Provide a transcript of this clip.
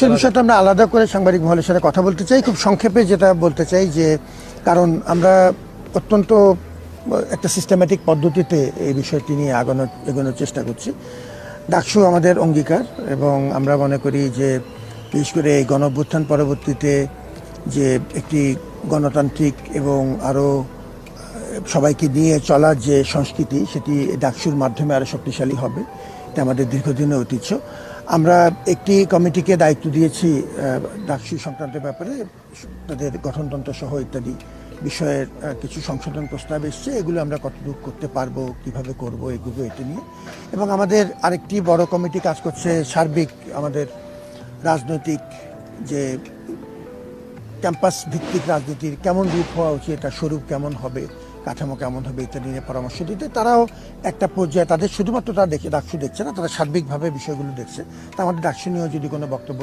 সে বিষয়টা আমরা আলাদা করে সাংবাদিক মহলের সাথে কথা বলতে চাই। খুব সংক্ষেপে যেটা বলতে চাই যে, কারণ আমরা অত্যন্ত, একটা সিস্টেম্যাটিক পদ্ধতিতে এই বিষয়টি নিয়ে আগানোর এগোনোর চেষ্টা করছি। ডাকসু আমাদের অঙ্গীকার এবং আমরা মনে করি যে, বিশেষ করে এই গণভ্যুত্থান পরবর্তীতে যে একটি গণতান্ত্রিক এবং আরও, সবাইকে নিয়ে চলার যে সংস্কৃতি, সেটি ডাকসুর মাধ্যমে আরও শক্তিশালী হবে। এটা আমাদের দীর্ঘদিনের ঐতিহ্য। আমরা একটি কমিটিকে দায়িত্ব দিয়েছি ডাকসি সংক্রান্ত ব্যাপারে, তাদের গঠনতন্ত্র সহ ইত্যাদি বিষয়ের কিছু সংশোধন প্রস্তাব এসছে, এগুলো আমরা কতটুকু করতে পারব, কীভাবে করব, এগুলো এটা নিয়ে। এবং আমাদের আরেকটি বড় কমিটি কাজ করছে সার্বিক, আমাদের রাজনৈতিক যে ক্যাম্পাস ভিত্তিক রাজনীতির কেমন রূপ হওয়া উচিত তার স্বরূপ কেমন হবে, কাঠামো কেমন হবে ইত্যাদি নিয়ে পরামর্শ দিতে। তারাও একটা পর্যায়ে, তাদের শুধুমাত্র তারা দেখে ডাকসু দেখছে না, তারা সার্বিকভাবে বিষয়গুলো দেখছে। তা আমাদের ডাকসু নিয়েও যদি কোনো বক্তব্য